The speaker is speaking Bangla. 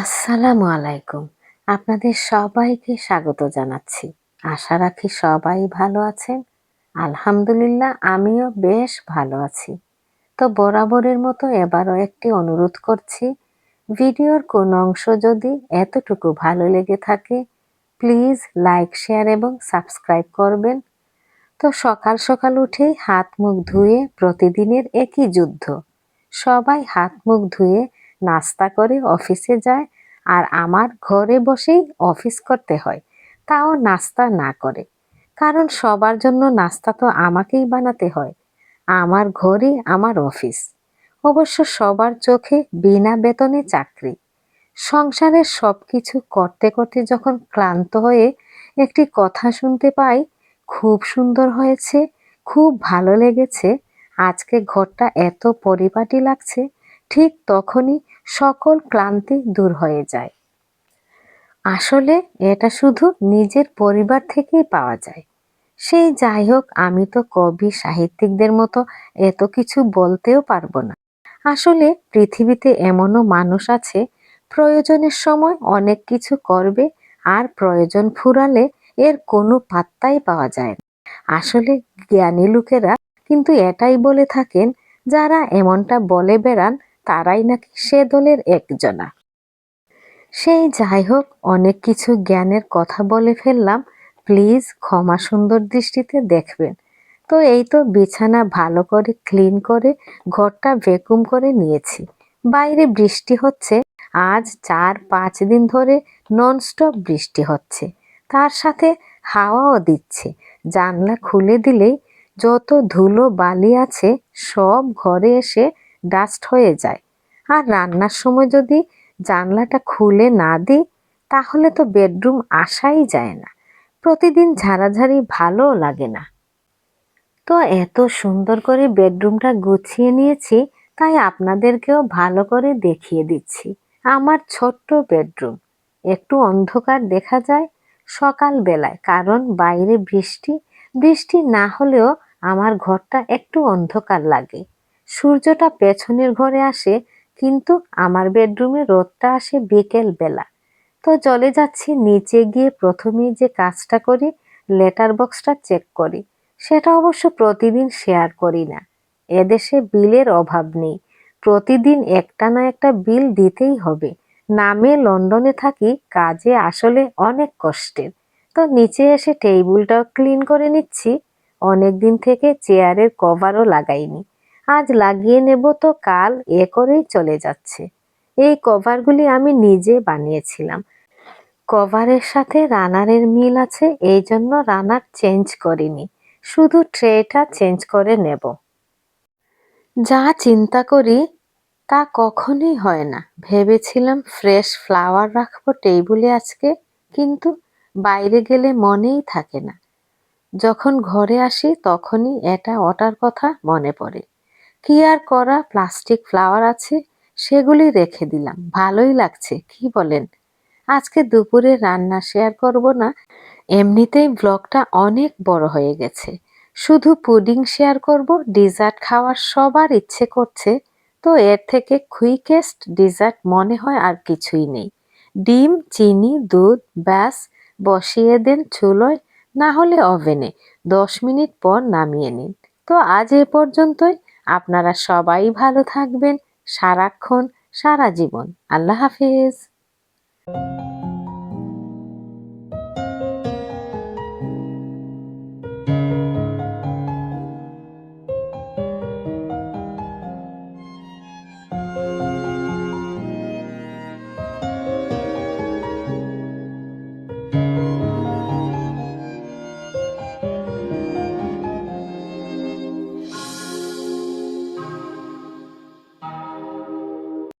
আসসালামু আলাইকুম। আপনাদের সবাইকে স্বাগত জানাচ্ছি। আশা রাখি সবাই ভালো আছেন। আলহামদুলিল্লাহ, আমিও বেশ ভালো আছি। তো বরাবরের মতো এবারও একটি অনুরোধ করছি, ভিডিওর কোন অংশ যদি এতটুকু ভালো লেগে থাকে, প্লিজ লাইক, শেয়ার এবং সাবস্ক্রাইব করবেন। তো সকাল সকাল উঠেই হাত মুখ ধুয়ে প্রতিদিনের একই যুদ্ধ। সবাই হাত মুখ ধুয়ে নাস্তা করে অফিসে যায় আর আমার ঘরে বসেই অফিস করতে হয়। তাও নাস্তা না করে। কারণ সবার জন্য নাস্তা তো আমাকেই বানাতে হয়। আমার ঘরই আমার অফিস। অবশ্য সবার চোখে বিনা বেতনে চাকরি। সংসারের সব কিছু করতে করতে যখন ক্লান্ত হয়ে একটি কথা শুনতে পাই, খুব সুন্দর হয়েছে, খুব ভালো লেগেছে, আজকে ঘরটা এত পরিপাটি লাগছে ঠিক তখনই সকল ক্লান্তি দূর হয়ে যায়। আসলে এটা শুধু নিজের পরিবার থেকেই পাওয়া যায়। সেই যাই হোক, আমি তো কবি, সাহিত্যিকদের মতো এত কিছু বলতেও পারব না। আসলে পৃথিবীতে এমনও মানুষ আছে, প্রয়োজনের সময় অনেক কিছু করবে আর প্রয়োজন ফুরালে এর কোনো পাত্তাই পাওয়া যায় না। আসলে জ্ঞানী লোকেরা কিন্তু এটাই বলে থাকেন, যারা এমনটা বলে বেড়ান তারাই নাকি সে দলের একজনা। সেই যাই হোক, অনেক কিছু জ্ঞানের কথা বলে ফেললাম। প্লিজ ক্ষমা সুন্দর দৃষ্টিতে দেখবেন। তো এই তো বিছানা ভালো করে ক্লিন করে ঘরটা ভেকুম করে নিয়েছি। বাইরে বৃষ্টি হচ্ছে। আজ চার পাঁচ দিন ধরে ননস্টপ বৃষ্টি হচ্ছে। তার সাথে হাওয়াও দিচ্ছে। জানলা খুলে দিলেই যত ধুলো বালি আছে সব ঘরে এসে ডাস্ট হয়ে যায়। আর রান্নার সময় যদি জানলাটা খুলে না দিই, তাহলে তো বেডরুম আসাই যায় না। প্রতিদিন ঝাড়াঝাড়ি ভালোও লাগে না। তো এত সুন্দর করে বেডরুমটা গুছিয়ে নিয়েছি, তাই আপনাদেরকেও ভালো করে দেখিয়ে দিচ্ছি। আমার ছোট্ট বেডরুম। একটু অন্ধকার দেখা যায় সকাল বেলায় কারণ বাইরে বৃষ্টি। বৃষ্টি না হলেও আমার ঘরটা একটু অন্ধকার লাগে। সূর্যটা পেছনের ঘরে আসে, কিন্তু আমার বেডরুমে রোদটা আসে বিকেল বেলা তো চলে যাচ্ছি, নিচে গিয়ে প্রথমেই যে কাজটা করি, লেটার বক্সটা চেক করি। সেটা অবশ্য প্রতিদিন শেয়ার করি না। এদেশে বিলের অভাব নেই। প্রতিদিন একটা না একটা বিল দিতেই হবে। নামে লন্ডনে থাকি, কাজে আসলে অনেক কষ্টের। তো নিচে এসে টেবিলটাও ক্লিন করে নিচ্ছি। অনেক দিন থেকে চেয়ারের কভারও লাগাইনি। আজ লাগিয়ে নেব তো কাল এ করেই চলে যাচ্ছে। এই কভারগুলি আমি নিজে বানিয়েছিলাম। কভারের সাথে রানারের মিল আছে, এই জন্য রানার চেঞ্জ করিনি। শুধু ট্রেটা চেঞ্জ করে নেব। যা চিন্তা করি তা কখনোই হয় না। ভেবেছিলাম ফ্রেশ ফ্লাওয়ার রাখব টেবিলে আজকে, কিন্তু বাইরে গেলে মনেই থাকে না। যখন ঘরে আসি তখনই এটা ওটার কথা মনে পড়ে। কি আর করা? প্লাস্টিক ফ্লাওয়ার আছে, সেগুলি রেখে দিলাম। ভালোই লাগছে, কি বলেন? আজকে দুপুরে রান্না শেয়ার করব না, এমনিতেই ব্লগটা অনেক বড় হয়ে গেছে। শুধু পুডিং শেয়ার করব, ডিজার্ট খাওয়ার সবার ইচ্ছে করছে, তো এর থেকে কুইকেস্ট ডিজার্ট মনে হয় আর কিছুই নেই। ডিম, চিনি, দুধ, ব্যাস, বসিয়ে দেন চুলোয়, না হলে ওভেনে। দশ মিনিট পর নামিয়ে নিন। তো আজ এ পর্যন্তই। আপনারা সবাই ভালো থাকবেন সারাক্ষণ সারা জীবন। আল্লাহ হাফিজ।